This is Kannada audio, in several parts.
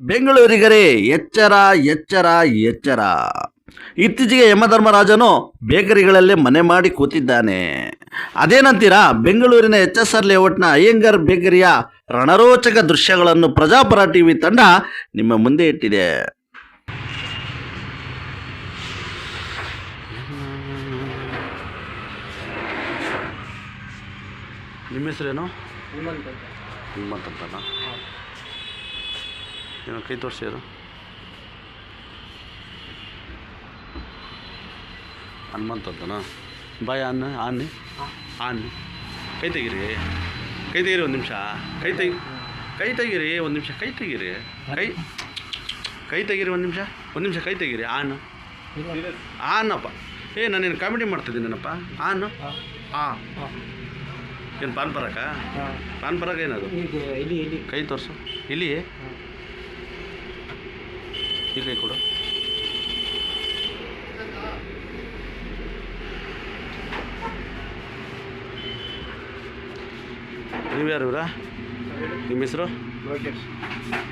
ಬೆಂಗಳೂರಿಗರೇ ಎಚ್ಚರ ಎಚ್ಚರ ಎಚ್ಚರ. ಇತ್ತೀಚೆಗೆ ಯಮಧರ್ಮರಾಜನು ಬೇಕರಿಗಳಲ್ಲೇ ಮನೆ ಮಾಡಿ ಕೂತಿದ್ದಾನೆ. ಅದೇನಂತೀರಾ ಬೆಂಗಳೂರಿನ ಎಚ್ ಎಸ್ ಆರ್ ಲೇಔಟ್ನ ಅಯ್ಯಂಗರ್ ಬೇಕರಿಯ ರಣರೋಚಕ ದೃಶ್ಯಗಳನ್ನು ಪ್ರಜಾಪರ ಟಿವಿ ತಂಡ ನಿಮ್ಮ ಮುಂದೆ ಇಟ್ಟಿದೆ. ನಿಮ್ಮ ಹೆಸರೇನು? ನಿಮ್ಮ ಅಂತನಾ? ಏನೋ ಕೈ ತೋರಿಸಿ ಅದು ಹನುಮಂತ ಅಂತನಾ ಬಾಯ್ ಆನ್ ಆನ್ ಆನ್ ಕೈ ತೆಗೀರಿ ಕೈ ತೆಗೀರಿ ಒಂದು ನಿಮಿಷ ಕೈ ತೆಗಿ ಕೈ ತೆಗೀರಿ ಒಂದು ನಿಮಿಷ ಕೈ ತೆಗೀರಿ ಕೈ ಕೈ ತೆಗೀರಿ ಒಂದು ನಿಮಿಷ ಒಂದು ನಿಮಿಷ ಕೈ ತೆಗೀರಿ ಆನ್ ಆನಪ್ಪ ಏ ನಾನೇನು ಕಾಮಿಡಿ ಮಾಡ್ತಿದ್ದೀನಪ್ಪ ಆನ್ ಆ ಏನು ಪಾನ್ ಪರಕ ಪಾನ್ ಪರಕ ಏನದು ಕೈ ತೋರಿಸು ಇಲ್ಲಿ ಈ ಕೂಡ. ಕೊಡು ನೀವು ಯಾರು ಇವರಾ? ನಿಮ್ಮ ಹೆಸರು? ಲೋಕೇಶ್.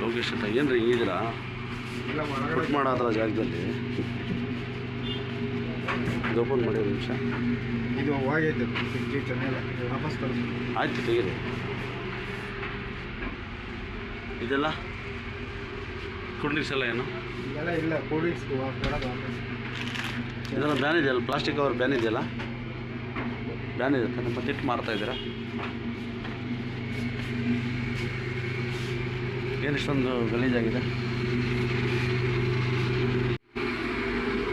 ಲೋಕೇಶ್ ಅಂತ. ಏನು ರೀ ಹಿಂಗಿದ್ದೀರಾ ಫುಟ್ ಮಾಡೋದ್ರ ಜಾಗದಲ್ಲಿ? ಇದು ಓಪನ್ ಮಾಡಿ ಒಂದು ನಿಮಿಷ. ಇದು ಹೋಗೈತೆ ಆಯ್ತು ತೆಗೀರಿ. ಇದೆಲ್ಲ? ಕುಂಡಿಸ್ ಎಲ್ಲ ಏನು? ಇದೆಲ್ಲ ಇಲ್ಲ ಕೂಲ್ ಡ್ರಿಂಕ್ಸ್ ಕೊಡೋದು ವಾಪಸ್. ಇದೆಲ್ಲ ಬ್ಯಾನ್ ಇದೆಯಲ್ಲ? ಪ್ಲಾಸ್ಟಿಕ್ ಕವರ್ ಬ್ಯಾನ್ ಇದೆಯಲ್ಲ? ಬ್ಯಾನ್ ಇದೆ ತಾನೆ ಮತ್ತೆ ಇಟ್ಟು ಮಾರ್ತಾ ಇದ್ದೀರಾ? ಏನು ಇಷ್ಟೊಂದು ಗಲೀಜಾಗಿದೆ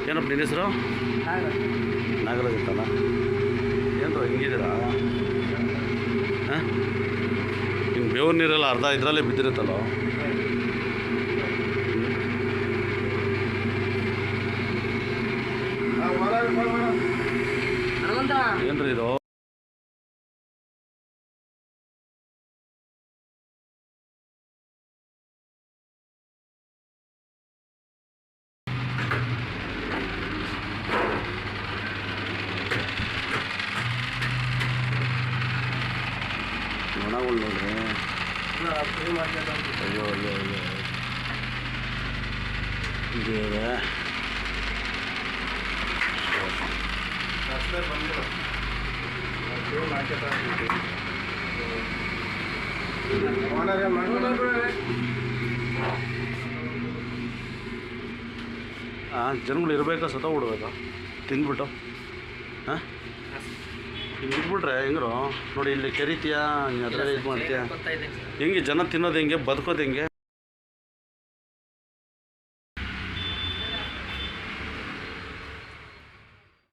ಏನಪ್ಪ ನಿನ್ನ ಹೆಸರು? ನಾಗರಾಜ್ ಅಂತಲ್ಲ ಏನರು ಹಿಂಗಿದ್ದೀರಾ? ಹಾಂ? ಹಿಂಗೆ ಬೇವ್ರ ನೀರೆಲ್ಲ ಅರ್ಧ ಇದರಲ್ಲೇ ಬಿದ್ದಿರುತ್ತಲ್ಲೋ? ಏನ್ರಿ ಇದು ನೊಣಗಳು ನೋಡ್ರಿ ಅಯ್ಯೋ ದೇವ್ರೇ. ಹಾಂ ಜನಗಳು ಇರಬೇಕಾ ಸತ ಬಿಡ್ಬೇಕಾ ತಿಂದ್ಬಿಟ್ಟು? ಹಾಂ ಹಿಂಗೆ ಇಟ್ಬಿಟ್ರೆ ಹೆಂಗ್ರು? ನೋಡಿ ಇಲ್ಲಿ ಕರಿತೀಯಾ ಅದರಲ್ಲಿ ಇದು ಮಾಡ್ತೀಯಾ? ಹೆಂಗೆ ಜನ ತಿನ್ನೋದು ಹೆಂಗೆ ಬದುಕೋದು ಹೆಂಗೆ?